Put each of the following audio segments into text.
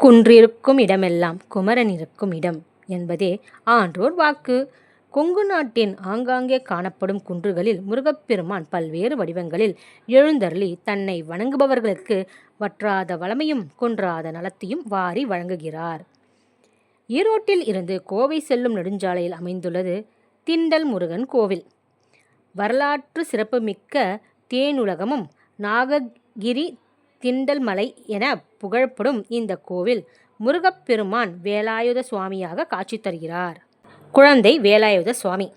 குன்றிருக்கும் இடமெல்லாம் குமரன் இருக்கும் இடம் என்பதே ஆன்றோர் வாக்கு. கொங்கு நாட்டின் ஆங்காங்கே காணப்படும் குன்றுகளில் முருகப்பெருமான் பல்வேறு வடிவங்களில் எழுந்தருளி தன்னை வணங்குபவர்களுக்கு வற்றாத வளமையும் குன்றாத நலத்தையும் வாரி வழங்குகிறார். ஈரோட்டில் இருந்து கோவை செல்லும் நெடுஞ்சாலையில் அமைந்துள்ளது திண்டல் முருகன் கோவில். வரலாற்று சிறப்புமிக்க தேனுலகமும் நாககிரி திண்டல் மலை என புகழப்படும் இந்த கோவில் முருகப்பெருமான் வேலாயுத சுவாமியாக காட்சி தருகிறார். குழந்தை வேலாயுத சுவாமி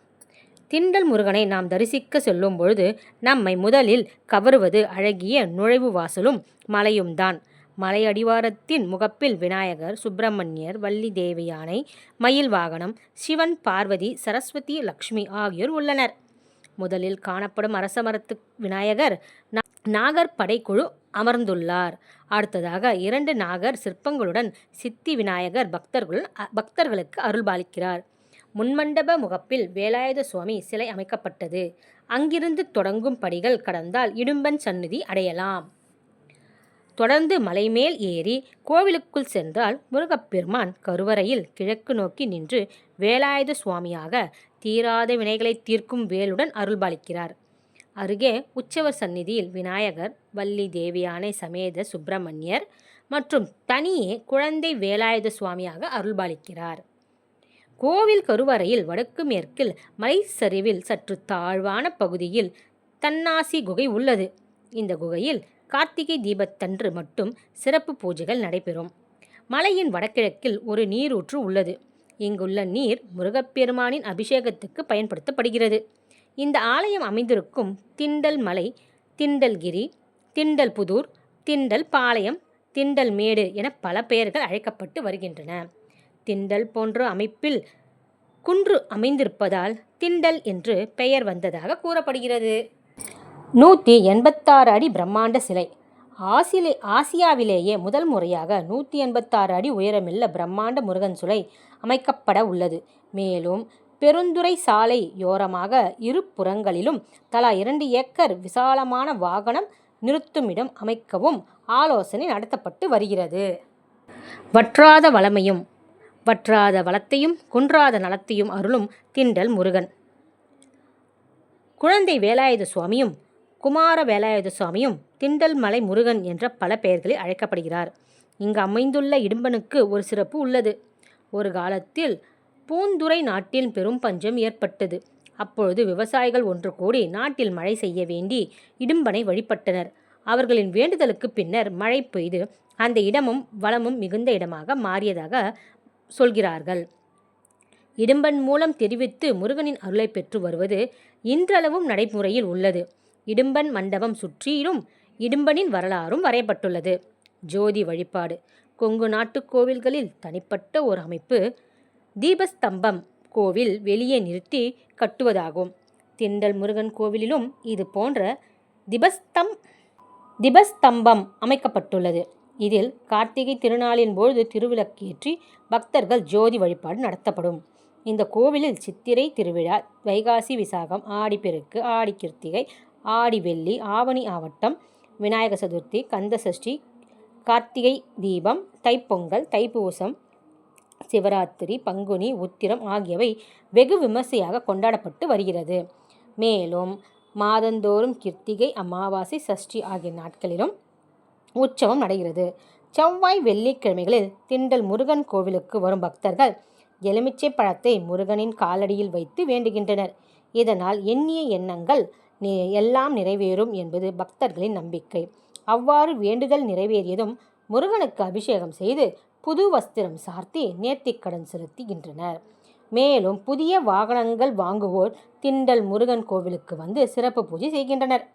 திண்டல் முருகனை நாம் தரிசிக்க செல்லும் பொழுது நம்மை முதலில் கவருவது அழகிய நுழைவு வாசலும் மலையும் தான். மலை அடிவாரத்தின் முகப்பில் விநாயகர் சுப்பிரமணியர் வள்ளி தேவயானை மயில் வாகனம் சிவன் பார்வதி சரஸ்வதி லக்ஷ்மி ஆகியோர் உள்ளனர். முதலில் காணப்படும் அரசமரத்து விநாயகர் நாகர் படைக்குழு அமர்ந்துள்ளார். அடுத்ததாக இரண்டு நாகர் சிற்பங்களுடன் சித்தி விநாயகர் பக்தர்களுக்கு அருள்பாலிக்கிறார். முன்மண்டப முகப்பில் வேலாயுத சுவாமி சிலை அமைக்கப்பட்டது. அங்கிருந்து தொடங்கும் படிகள் கடந்தால் இடும்பன் சந்நிதி அடையலாம். தொடர்ந்து மலைமேல் ஏறி கோவிலுக்குள் சென்றால் முருகப்பெருமான் கருவறையில் கிழக்கு நோக்கி நின்று வேலாயுத சுவாமியாக தீராத வினைகளை தீர்க்கும் வேலுடன் அருள்பாலிக்கிறார். அருகே உற்சவர் சந்நிதியில் விநாயகர் வள்ளி தேவியானை சமேத சுப்பிரமணியர் மற்றும் தனியே குழந்தை வேலாயுத சுவாமியாக அருள்பாலிக்கிறார். கோவில் கருவறையில் வடக்கு மேற்கில் மலைச்சரிவில் சற்று தாழ்வான பகுதியில் தன்னாசி குகை உள்ளது. இந்த குகையில் கார்த்திகை தீபத்தன்று மட்டும் சிறப்பு பூஜைகள் நடைபெறும். மலையின் வடகிழக்கில் ஒரு நீரூற்று உள்ளது. இங்குள்ள நீர் முருகப்பெருமானின் அபிஷேகத்துக்கு பயன்படுத்தப்படுகிறது. இந்த ஆலயம் அமைந்திருக்கும் திண்டல் மலை திண்டல்கிரி திண்டல் புதூர் திண்டல் பாளையம் திண்டல் மேடு என பல பெயர்கள் அழைக்கப்பட்டு வருகின்றன. திண்டல் போன்ற அமைப்பில் குன்று அமைந்திருப்பதால் திண்டல் என்று பெயர் வந்ததாக கூறப்படுகிறது. நூற்றி எண்பத்தாறு அடி பிரம்மாண்ட சிலை ஆசியாவிலேயே முதல் முறையாக நூற்றி எண்பத்தாறு அடி உயரமுள்ள பிரம்மாண்ட முருகன் சிலை அமைக்கப்பட உள்ளது. மேலும் பெருந்துறை சாலையோரமாக இரு புறங்களிலும் தலா இரண்டு ஏக்கர் விசாலமான வாகனம் நிறுத்துமிடம் அமைக்கவும் ஆலோசனை நடத்தப்பட்டு வருகிறது. வற்றாத வளமையும் வற்றாத வளத்தையும் குன்றாத நலத்தையும் அருளும் திண்டல் முருகன். குழந்தை வேலாயுத சுவாமியும் குமார வேலாயுத சுவாமியும் திண்டல் மலை முருகன் என்ற பல பெயர்களில் அழைக்கப்படுகிறார். இங்கு அமைந்துள்ள இடும்பனுக்கு ஒரு சிறப்பு உள்ளது. ஒரு காலத்தில் பூந்துறை நாட்டில் பெரும் பஞ்சம் ஏற்பட்டது. அப்பொழுது விவசாயிகள் ஒன்று கூடி நாட்டில் மழை செய்ய வேண்டி இடும்பனை வழிபட்டனர். அவர்களின் வேண்டுதலுக்கு பின்னர் மழை பெய்து அந்த இடமும் வளமும் மிகுந்த இடமாக மாறியதாக சொல்கிறார்கள். இடும்பன் மூலம் தெரிவித்து முருகனின் அருளை பெற்று வருவது இன்றளவும் நடைமுறையில் உள்ளது. இடும்பன் மண்டபம் சுற்றிலும் இடும்பனின் வரலாறும் வரையப்பட்டுள்ளது. ஜோதி வழிபாடு கொங்கு நாட்டு கோவில்களில் தனிப்பட்ட ஒரு அமைப்பு தீபஸ்தம்பம் கோவில் வெளியே நிறுத்தி கட்டுவதாகும். திண்டல் முருகன் கோவிலிலும் இது போன்ற தீபஸ்தம்பம் அமைக்கப்பட்டுள்ளது. இதில் கார்த்திகை திருநாளின் பொழுது திருவிளக்கேற்றி பக்தர்கள் ஜோதி வழிபாடு நடத்தப்படும். இந்த கோவிலில் சித்திரை திருவிழா வைகாசி விசாகம் ஆடிப்பெருக்கு ஆடி கிருத்திகை ஆடி வெள்ளி ஆவணி ஆவட்டம் விநாயக சதுர்த்தி கந்த சஷ்டி கார்த்திகை தீபம் தைப்பொங்கல் தைப்பூசம் சிவராத்திரி பங்குனி உத்திரம் ஆகியவை வெகு விமர்சையாக கொண்டாடப்பட்டு வருகிறது. மேலும் மாதந்தோறும் கிருத்திகை அமாவாசை சஷ்டி ஆகிய நாட்களிலும் உற்சவம் நடைகிறது செவ்வாய் வெள்ளிக்கிழமைகளில் திண்டல் முருகன் கோவிலுக்கு வரும் பக்தர்கள் எலுமிச்சை பழத்தை முருகனின் காலடியில் வைத்து வேண்டுகின்றனர். இதனால் எண்ணிய எண்ணங்கள் எல்லாம் நிறைவேறும் என்பது பக்தர்களின் நம்பிக்கை. அவ்வாறு வேண்டுதல் நிறைவேறியதும் முருகனுக்கு அபிஷேகம் செய்து புது வஸ்திரம் சார்த்தி நேர்த்திக்கடன் செலுத்துகின்றனர். மேலும் புதிய வாகனங்கள் வாங்குவோர் திண்டல் முருகன் கோவிலுக்கு வந்து சிறப்பு பூஜை செய்கின்றனர்.